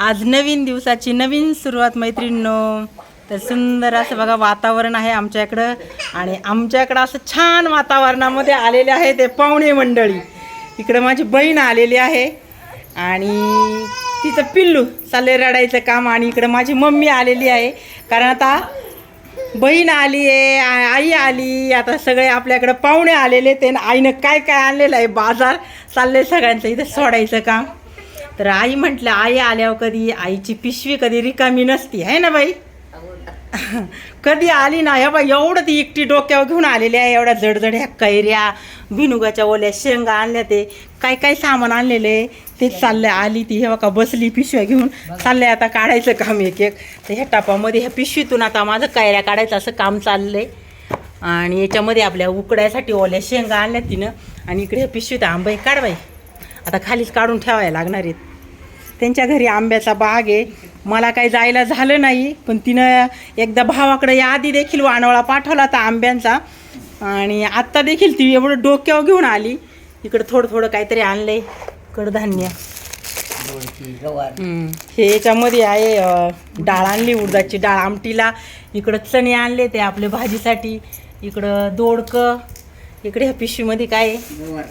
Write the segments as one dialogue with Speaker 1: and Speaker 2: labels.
Speaker 1: आज नवीन दिवसाची नवीन सुरुवात मैत्रिणींनो. तर सुंदर असं बघा वातावरण आहे आमच्या इकडं आणि आमच्याकडं असं छान वातावरणामध्ये आलेले आहे ते पाहुणे मंडळी. इकडं माझी बहीण आलेली आहे. आणि तिचं पिल्लू चालले रडायचं काम आणि इकडं माझी मम्मी आलेली आहे. कारण आता बहीण आली आहे आई आली. आता सगळे आपल्याकडं पाहुणे आलेले ते आईनं काय काय आणलेलं आहे? बाजार चालले सगळ्यांचं. इथं सोडायचं काम. तर आई म्हटलं आई आल्यावर कधी आईची पिशवी कधी रिकामी नसती आहे ना बाई? कधी आली ना या बाई एवढं ती एकटी डोक्यावर घेऊन आलेली आहे एवढ्या जडजड ह्या कैऱ्या भिनुगाच्या ओल्या शेंगा आणल्या ते काय काय सामान आणलेलं आहे तेच चाललंय आली ती हे बघा बसली पिशव्या घेऊन चाललंय आता काढायचं काम एक एक. तर ह्या टापामध्ये ह्या पिशवीतून आता माझं कैऱ्या काढायचं असं काम चाललंय. आणि याच्यामध्ये आपल्या उकडायसाठी ओल्या शेंगा आणल्या तिनं. आणि इकडे ह्या पिशवीत आंबे काढ बाई. आता खालीच काढून ठेवायला लागणार आहेत. त्यांच्या घरी आंब्याचा बाग आहे. मला काही जायला झालं नाही पण तिनं एकदा भावाकडे याआधी देखील वानवळा पाठवला होता आंब्यांचा. आणि आत्ता देखील ती एवढं डोक्यावर घेऊन आली. इकडं थोडं थोडं काहीतरी आणलं आहे कडधान्य हे याच्यामध्ये आहे डाळ आणली उडदाची डाळ आमटीला. इकडं चणे आणले ते आपल्या भाजीसाठी. इकडं दोडकं. इकडे ह्या पिशवीमध्ये काय आहे?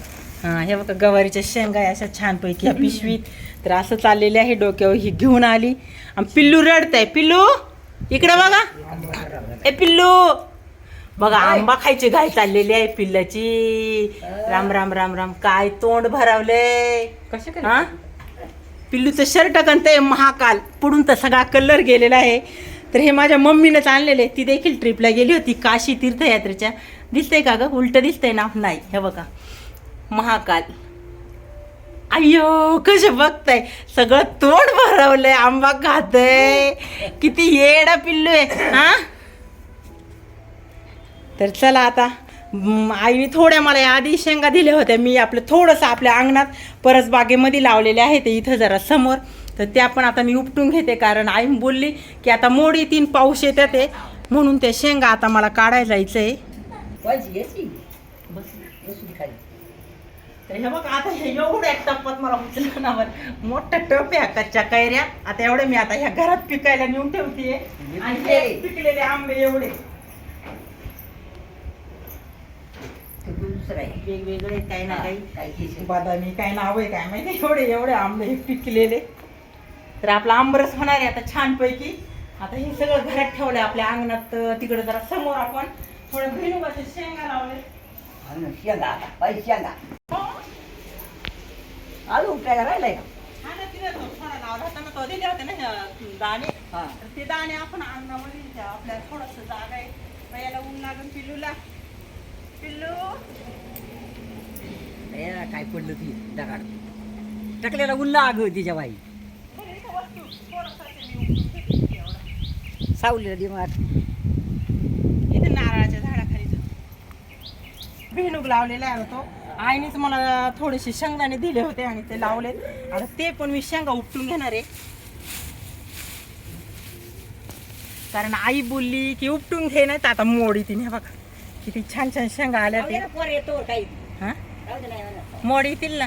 Speaker 1: हां हे बघा गवारीच्या शेंगा आहे अशा छानपैकी पिशवीत. तर असं चाललेले आहे डोक्यावर ही घेऊन आली. आणि पिल्लू रडत आहे पिल्लू इकडे बघा. ए पिल्लू. बघा आंबा खायची घाई चाललेली आहे पिल्लाची. राम राम राम राम. काय तोंड भरावले. हा? पिल्लूचं शर्ट ते महाकाल. पुढून तर सगळा कलर गेलेला आहे. तर हे माझ्या मम्मीनंच आणलेले ती देखील ट्रिपला गेली होती. काशी तीर्थयात्रेच्या. दिसतंय का ग? उलट दिसतंय ना? नाही. हे बघा. महाकाल. अय्यो कसे बघताय? सगळं तोंड भरवलंय आंबा खातय. किती येडा पिल्लू आहे हा? तर चला आता आईने थोड्या मला आधी शेंगा दिल्या होत्या. मी आपलं थोडंसं आपल्या अंगणात परस बागेमध्ये लावलेले आहे ते इथं जरा समोर. तर त्या पण आता मी उपटून घेते कारण आई बोलली की आता मोडी तीन पाऊस येतात ते म्हणून त्या शेंगा आता मला काढायला जायचं आहे तर हे बघ आता हे एवढ्या टप्प्यात मला उचललं ना बरं. मोठा टप आहे हा कच्च्या कैऱ्या. आता एवढे मी आता ह्या घरात पिकायला नेऊन ठेवते. आणि हे पिकलेले आंबे एवढे. वेगवेगळे काही ना काही. बदामी काय नाव आहे काय माहिती. एवढे एवढे आंबे हे पिकलेले. तर आपला आंबरस होणार आहे आता छानपैकी. आता हे सगळं घरात ठेवलंय आपल्या अंगणात. तिकडे जरा समोर आपण थोडं भुईमुगाच्या शेंगा लावले
Speaker 2: आलू
Speaker 1: हा ना, तिला तो थोडा लावला होता ना, तो दिले होते ना दाणे.
Speaker 2: हा.
Speaker 1: तर ते दाणे आपण अंगणामध्ये थोडस जागा आहे. याला ऊन लागून पिल्लूला. पिल्लू.
Speaker 2: ए, काय पडलं ती? दगाड. टाकलेला उल्ला अगं तिच्या बाई.
Speaker 1: बरं, इथं वस्तू थोडंसं ते मी उपटून ठेवते एवढं.
Speaker 2: सावलीला दिमाग
Speaker 1: इथे नारळाच्या झाडाखाली भेणूक लावलेला आहे तो. आईनेच मला थोडेसे शेंगदाणे दिले होते आणि ते लावलेत आता ते पण मी शेंगा उपटून घेणार आहे. कारण आई बोलली की उपटून घे नाही तर आता मोडी तिने बघा किती छान छान शेंगा आल्या ते हा. मोड येतील ना.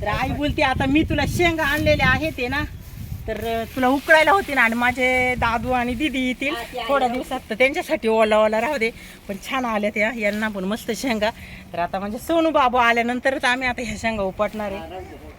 Speaker 1: तर आई बोलते आता मी तुला शेंगा आणलेल्या आहेत ते ना. तर तुला उकळायला होती ना आणि माझे दादू आणि दिदी येतील. थोड्या दिवसात तर त्यांच्यासाठी ओला ओला राहू दे पण छान आल्या त्या यांना पण मस्त शेंगा तर आता म्हणजे सोनू बाबू आल्यानंतरच आम्ही आता ह्या शेंगा उपटणार आहे.